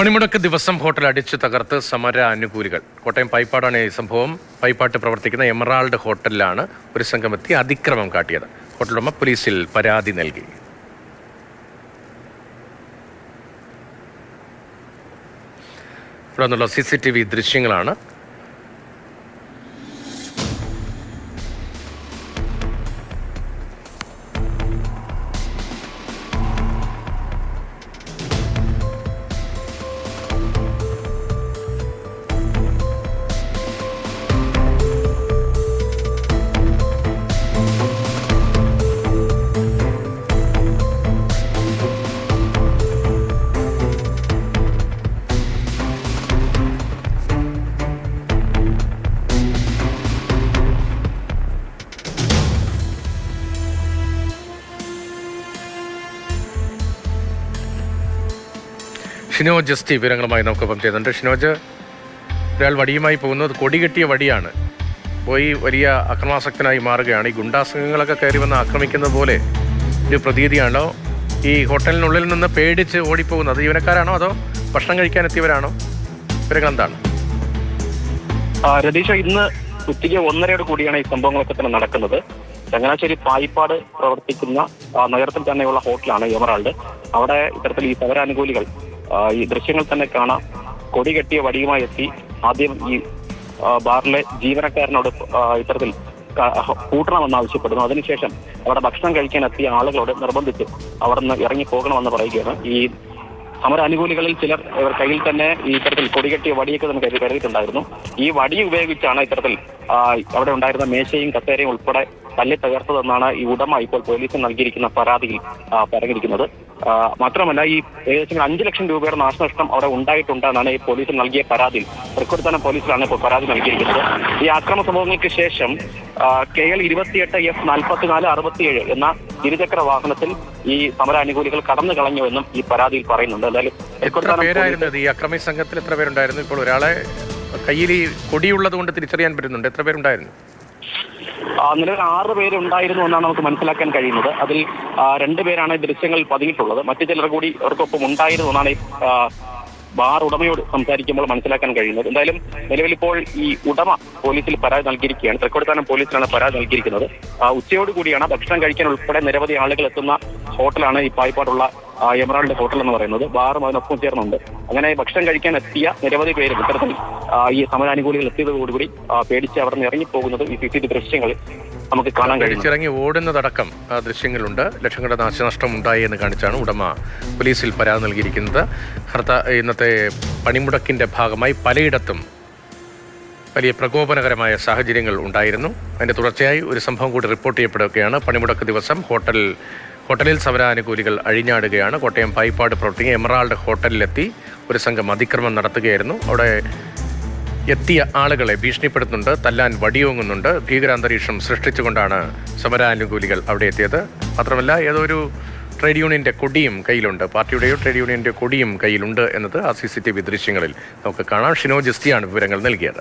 പണിമുടക്ക് ദിവസം ഹോട്ടൽ അടിച്ചു തകർത്ത് സമര അനുകൂലികൾ കോട്ടയം പൈപ്പാടാണ് ഈ സംഭവം. പൈപ്പാട്ട് പ്രവർത്തിക്കുന്ന എമറാൾഡ് ഹോട്ടലിലാണ് ഒരു സംഘം എത്തി അതിക്രമം കാട്ടിയത്. ഹോട്ടലുടമ പോലീസിൽ പരാതി നൽകി. ഇവിടെ നിന്നുള്ള സി സി ടി വി ദൃശ്യങ്ങളാണ്. ഷിനോജ് എസ് ടി വിവരങ്ങളുമായി നമുക്കൊപ്പം ചെയ്യുന്നുണ്ട് ഷിനോജ് ഒരാൾ വടിയുമായി പോകുന്നത് കൊടികെട്ടിയ വടിയാണ്. പോയി വലിയ അക്രമാസക്തനായി മാറുകയാണ്. ഈ ഗുണ്ടാസംഘങ്ങളൊക്കെ കയറി വന്ന് ആക്രമിക്കുന്നത് പോലെ ഒരു പ്രതീതിയാണോ? ഈ ഹോട്ടലിനുള്ളിൽ നിന്ന് പേടിച്ച് ഓടിപ്പോകുന്നത് ജീവനക്കാരാണോ? അതോ ഭക്ഷണം കഴിക്കാൻ എത്തിയവരാണോ വിവരങ്ങൾ എന്താണ് രതീഷ ഇന്ന് ഉച്ചയ്ക്ക് ഒന്നരയോട് കൂടിയാണ് ഈ സംഭവങ്ങളൊക്കെ തന്നെ നടക്കുന്നത്. ചങ്ങനാശ്ശേരി പായിപ്പാട് പ്രവർത്തിക്കുന്ന നഗരത്തിൽ തന്നെയുള്ള ഹോട്ടലാണ് എമറാൾഡ് അവിടെ ഇത്തരത്തിൽ ഈ സമരാനുകൂലികൾ ആ, ഈ ദൃശ്യങ്ങൾ തന്നെ കാണാം. കൊടി കെട്ടിയ വടിയുമായി എത്തി. ആദ്യം ഈ ബാറിലെ ജീവനക്കാരനോട് ഇത്തരത്തിൽ കൂട്ടണമെന്ന് ആവശ്യപ്പെടുന്നു. അതിനുശേഷം അവിടെ ഭക്ഷണം കഴിക്കാൻ എത്തിയ ആളുകളോട് നിർബന്ധിച്ച് അവിടെ നിന്ന് ഇറങ്ങി പോകണമെന്ന് പറയുകയാണ്. ഈ സമര അനുകൂലികളിൽ ചിലർ ഇവർ കയ്യിൽ തന്നെ ഈ ഇത്തരത്തിൽ കൊടികെട്ടിയ വടിയൊക്കെ തന്നെ കരുതി കരുതിയിട്ടുണ്ടായിരുന്നു. ഈ വടി ഉപയോഗിച്ചാണ് ഇത്തരത്തിൽ അവിടെ ഉണ്ടായിരുന്ന മേശയും കസേരയും ഉൾപ്പെടെ തല്ലി തകർത്തതെന്നാണ് ഈ ഉടമ ഇപ്പോൾ പോലീസിന് നൽകിയിരിക്കുന്ന പരാതിയിൽ പറഞ്ഞിരിക്കുന്നത്. മാത്രമല്ല ഈ ഏകദേശം അഞ്ചു ലക്ഷം രൂപയുടെ നാശനഷ്ടം അവിടെ ഉണ്ടായിട്ടുണ്ടെന്നാണ് ഈ പോലീസിന് നൽകിയ പരാതിയിൽ. തന്നെ പോലീസിലാണ് ഇപ്പോൾ പരാതി നൽകിയിരിക്കുന്നത്. ഈ ആക്രമ സംഭവങ്ങൾക്ക് ശേഷം കെ എൽ ഇരുപത്തിയെട്ട് എഫ് നാൽപ്പത്തിനാല് അറുപത്തിയേഴ് എന്ന ഇരുചക്ര വാഹനത്തിൽ ഈ സമരാനുകൂലികൾ കടന്നു കളഞ്ഞുവെന്നും ഈ പരാതിയിൽ പറയുന്നുണ്ട്. എന്തായാലും പോലീസ്? ഈ അക്രമി സംഘത്തിൽ എത്ര പേരുണ്ടായിരുന്നു? ഇപ്പോൾ ഒരാളെ കയ്യിൽ കൊടിയുള്ളത് കൊണ്ട് തിരിച്ചറിയാൻ പറ്റുന്നുണ്ട്. എത്ര പേരുണ്ടായിരുന്നു? നിലവിൽ ആറ് പേരുണ്ടായിരുന്നു എന്നാണ് നമുക്ക് മനസ്സിലാക്കാൻ കഴിയുന്നത്. അതിൽ രണ്ടു പേരാണ് ദൃശ്യങ്ങളിൽ പതിഞ്ഞിട്ടുള്ളത്. മറ്റു ചിലർ കൂടി അവർക്കൊപ്പം ഉണ്ടായിരുന്നു എന്നാണ് ബാർ ഉടമയോട് സംസാരിക്കുമ്പോൾ മനസ്സിലാക്കാൻ കഴിയുന്നത്. എന്തായാലും നിലവിൽ ഇപ്പോൾ ഈ ഉടമ പോലീസിൽ പരാതി നൽകിയിരിക്കുകയാണ്. തൃക്കോടിത്താനം പോലീസിലാണ് പരാതി നൽകിയിരിക്കുന്നത്. ഉച്ചയോടുകൂടിയാണ് ഉച്ചയോട് കൂടിയാണ് ഭക്ഷണം കഴിക്കാൻ ഉൾപ്പെടെ നിരവധി ആളുകൾ എത്തുന്ന ഹോട്ടലാണ് ഈ പായ്പാടുള്ള എമറാൾഡ് ഹോട്ടൽ എന്ന് പറയുന്നത്. ബാറും അതിനൊപ്പം ചേർന്നുണ്ട്. അങ്ങനെ ഭക്ഷണം കഴിക്കാൻ എത്തിയ നിരവധി പേരും ഇത്തരത്തിൽ ആ, ഈ സമരാനുകൂലികൾ എത്തിയതോടുകൂടി ആ, പേടിച്ച് അവർ നിന്ന് ഇറങ്ങിപ്പോകുന്നത് ഈ സി ദൃശ്യങ്ങൾ നമുക്ക് കാണാൻ കഴിയും കഴിച്ചിറങ്ങി ഓടുന്നതടക്കം ദൃശ്യങ്ങളുണ്ട്. ലക്ഷങ്ങളുടെ നാശനഷ്ടം ഉണ്ടായി എന്ന് കാണിച്ചാണ് ഉടമ പോലീസിൽ പരാതി നൽകിയിരിക്കുന്നത്. ഹർത്ത ഇന്നത്തെ പണിമുടക്കിന്റെ ഭാഗമായി പലയിടത്തും വലിയ പ്രകോപനകരമായ സാഹചര്യങ്ങൾ ഉണ്ടായിരുന്നു. അതിന്റെ തുടർച്ചയായി ഒരു സംഭവം കൂടി റിപ്പോർട്ട് ചെയ്യപ്പെടുകയാണ്. പണിമുടക്ക് ദിവസം ഹോട്ടൽ ഹോട്ടലിൽ സമരാനുകൂലികൾ അഴിഞ്ഞാടുകയാണ്. കോട്ടയം പൈപ്പാട് പ്രവർത്തിക്കുക എമറാൾഡ് ഹോട്ടലിലെത്തി ഒരു സംഘം അതിക്രമം നടത്തുകയായിരുന്നു. അവിടെ എത്തിയ ആളുകളെ ഭീഷണിപ്പെടുത്തുന്നുണ്ട് തല്ലാൻ വടിയോങ്ങുന്നുണ്ട്. ഭീകരാന്തരീക്ഷം സൃഷ്ടിച്ചുകൊണ്ടാണ് സമരാനുകൂലികൾ അവിടെ എത്തിയത്. മാത്രമല്ല ഏതോ ഒരു ട്രേഡ് യൂണിയന്റെ കൊടിയും കയ്യിലുണ്ട്. പാർട്ടിയുടെയോ ട്രേഡ് യൂണിയന്റെ കൊടിയും കയ്യിലുണ്ട് എന്നത് ആ സി സി ടി വി ദൃശ്യങ്ങളിൽ നമുക്ക് കാണാം. ഷിനോ ജസ്റ്റിയാണ് വിവരങ്ങൾ നൽകിയത്.